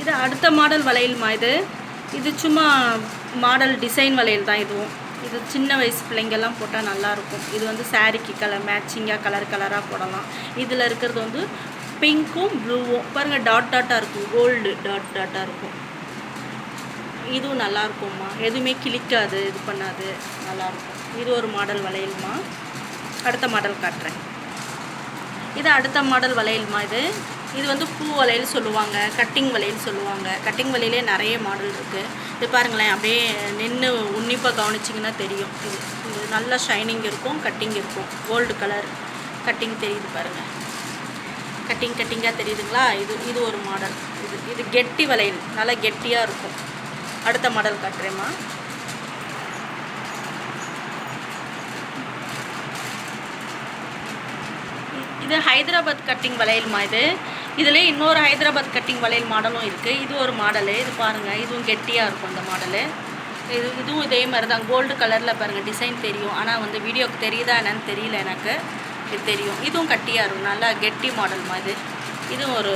இது அடுத்த மாடல் வளையல்மா இது. இது சும்மா மாடல் டிசைன் வளையல் தான் இதுவும். இது சின்ன வயசு பிள்ளைங்கெல்லாம் போட்டால் நல்லாயிருக்கும். இது வந்து சாரீக்கு கலர் மேட்சிங்காக கலர் கலராக போடலாம். இதில் இருக்கிறது வந்து பிங்க்கும் ப்ளூவும் பாருங்கள் டாட் டாட்டாக இருக்கும். கோல்டு டாட் டாட்டாக இருக்கும். இதுவும் நல்லாயிருக்கும்மா. எதுவுமே கிளிக்காது இது பண்ணாது. நல்லாயிருக்கும். இது ஒரு மாடல் வளையல்மா. அடுத்த மாடல் காட்டுறேன். இது அடுத்த மாடல் வளையல்மா இது. இது வந்து பூ வளையல் சொல்லுவாங்க கட்டிங் வளையல் சொல்லுவாங்க. கட்டிங் வலையிலே நிறைய மாடல் இருக்குது இது பாருங்களேன் அப்படியே நின்று உன்னிப்பாக கவனிச்சிங்கன்னா தெரியும். இது இது நல்லா ஷைனிங் இருக்கும் கட்டிங் இருக்கும். கோல்டு கலர் கட்டிங் தெரியுது பாருங்கள் கட்டிங் கட்டிங்காக தெரியுதுங்களா? இது இது ஒரு மாடல் இது இது கெட்டி வளையல் நல்லா கெட்டியாக இருக்கும். அடுத்த மாடல் காட்டுறேம்மா. இது ஹைதராபாத் கட்டிங் வளையல்மா இது? இதில் இன்னொரு ஹைதராபாத் கட்டிங் வளையல் மாடலும் இருக்குது இது ஒரு மாடலு. இது பாருங்கள் இதுவும் கெட்டியாக இருக்கும் இந்த மாடலு. இது இதுவும் இதே மாதிரி தான் கோல்டு கலரில் பாருங்கள் டிசைன் தெரியும். ஆனால் வந்து வீடியோக்கு தெரியுதா என்னன்னு தெரியல எனக்கு. இது தெரியும். இதுவும் கட்டியாக இருக்கும். நல்லா கெட்டி மாடல் இது. இதுவும் ஒரு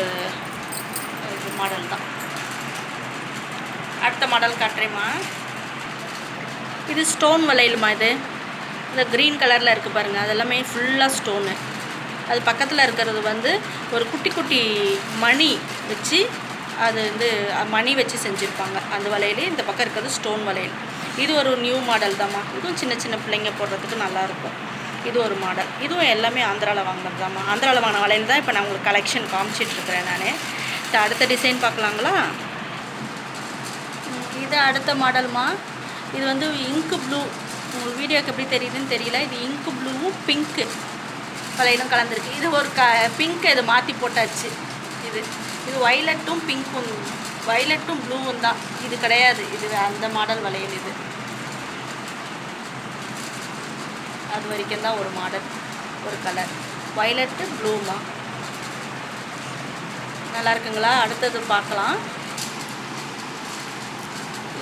இது மாடல் தான் அடுத்த மாடல் காட்டுறேம்மா. இது ஸ்டோன் வளையலுமா இது? இந்த க்ரீன் கலரில் இருக்குது பாருங்கள் அதெல்லாமே ஃபுல்லாக ஸ்டோனு. அது பக்கத்தில் இருக்கிறது வந்து ஒரு குட்டி குட்டி மணி வச்சு அது வந்து மணி வச்சு செஞ்சுருப்பாங்க. அந்த வலையிலே இந்த பக்கம் இருக்கிறது ஸ்டோன் வளையல் இது ஒரு நியூ மாடல் தாம்மா. இதுவும் சின்ன சின்ன பிள்ளைங்க போடுறதுக்கு நல்லாயிருக்கும் இது ஒரு மாடல் இதுவும் எல்லாமே ஆந்திராவில் வாங்கினது தாம்மா. ஆந்திராவில் வாங்கின வலையில் தான் இப்போ நான் உங்களுக்கு கலெக்ஷன் காமிச்சிட்ருக்கிறேன் நான். அடுத்த டிசைன் பார்க்கலாங்களா? இது அடுத்த மாடல்மா இது வந்து இங்கு ப்ளூ உங்களுக்கு வீடியோக்கு எப்படி தெரியுதுன்னு தெரியல. இது இங்கு ப்ளூவும் பிங்க்கு வளையலும் கலந்துருக்கு. இது ஒரு க பிங்க் இது மாற்றி போட்டாச்சு. இது இது வைலட்டும் பிங்க்கும் வைலட்டும் ப்ளூவும் தான். இது கிடையாது. இது அந்த மாடல் வளையல் இது. அது வரைக்கும் தான் ஒரு மாடல் ஒரு கலர் வைலட்டு ப்ளூமா நல்லா இருக்குங்களா? அடுத்தது பார்க்கலாம்.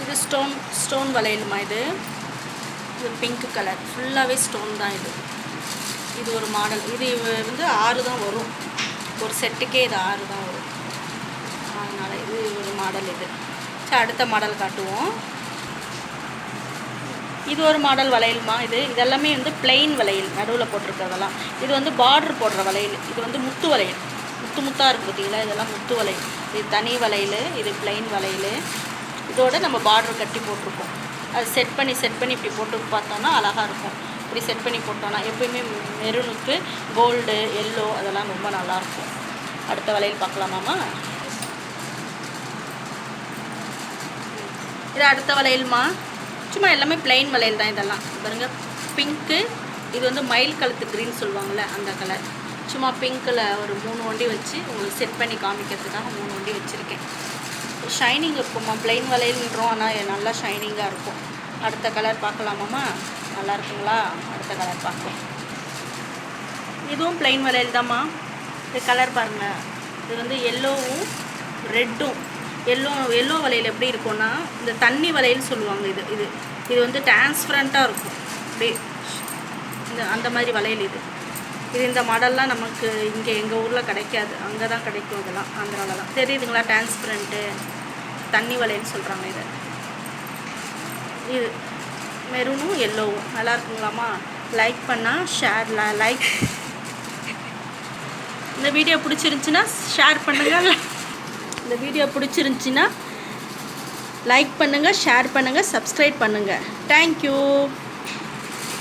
இது ஸ்டோன் ஸ்டோன் வளையலுமா இது? இது பிங்க் கலர் ஃபுல்லாகவே ஸ்டோன் தான் இது. இது ஒரு மாடல் இது வந்து ஆறு தான் வரும். ஒரு செட்டுக்கே இது ஆறு தான் வரும். அதனால் இது ஒரு மாடல் இது. சரி அடுத்த மாடல் காட்டுவோம். இது ஒரு மாடல் வளையல்மா இது? இதெல்லாமே வந்து பிளெயின் வளையல் நடுவில் போட்டிருக்கிறதெல்லாம். இது வந்து பார்டர் போடுற வளையல். இது வந்து முத்து வளையல். முத்து முத்தாக இருக்குது பார்த்தீங்களா இதெல்லாம் முத்து வளையல். இது தனி வளையல் இது பிளெயின் வளையல். இதோட நம்ம பார்டர் கட்டி போட்டிருக்கோம் அது செட் பண்ணி செட் பண்ணி இப்படி போட்டு பார்த்தோன்னா அழகாக இருக்கும். இப்படி செட் பண்ணி போட்டோன்னா எப்பயுமே மெரூனுக்கு கோல்டு எல்லோ அதெல்லாம் ரொம்ப நல்லாயிருக்கும். அடுத்த வளையல் பார்க்கலாமாம்மா இது அடுத்த வளையல்மா சும்மா எல்லாமே plain வளையல் தான் இதெல்லாம். பாருங்க பிங்க்கு இது வந்து மயில் கழுத்து க்ரீன் சொல்லுவாங்கள்ல அந்த கலர் சும்மா பிங்க்கில் ஒரு மூணு வண்டி வச்சு உங்களுக்கு செட் பண்ணி காமிக்கிறதுக்காக மூணு வண்டி வச்சுருக்கேன். ஷைனிங் இருக்கும்மா. plain வளையல்ன்றோம் ஆனால் நல்லா ஷைனிங்காக இருக்கும். அடுத்த கலர் பார்க்கலாமாம்மா நல்லா இருக்குங்களா அடுத்த கலர் பார்க்கலாம் இதுவும் பிளைன் வளையல் தாம்மா. இது கலர் பாருங்கள் இது வந்து எல்லோவும் ரெட்டும் எல்லோ எல்லோ வளையல் எப்படி இருக்கும்னா இந்த தண்ணி வளையல் சொல்லுவாங்க இது இது. இது வந்து டிரான்ஸ்பரண்ட்டாக இருக்கும். அப்படியே இந்த அந்த மாதிரி வளையல் இது. இது இந்த மாடல்லாம் நமக்கு இங்கே எங்கள் ஊரில் கிடைக்காது. அங்கே தான் கிடைக்கும் இதெல்லாம். ஆந்திராவிலலாம் தெரியுதுங்களா? டிரான்ஸ்பரண்ட்டு தண்ணி வளையல் சொல்கிறாங்க இதை. இது. மெரூனும் எல்லோவும் நல்லா இருக்குங்களாம்மா? லைக் பண்ணால் ஷேர் லைக் இந்த வீடியோ பிடிச்சிருந்துச்சின்னா ஷேர் பண்ணுங்கள் இந்த வீடியோ பிடிச்சிருந்துச்சின்னா லைக் பண்ணுங்கள் ஷேர் பண்ணுங்கள் சப்ஸ்கிரைப் பண்ணுங்கள் தேங்க்யூ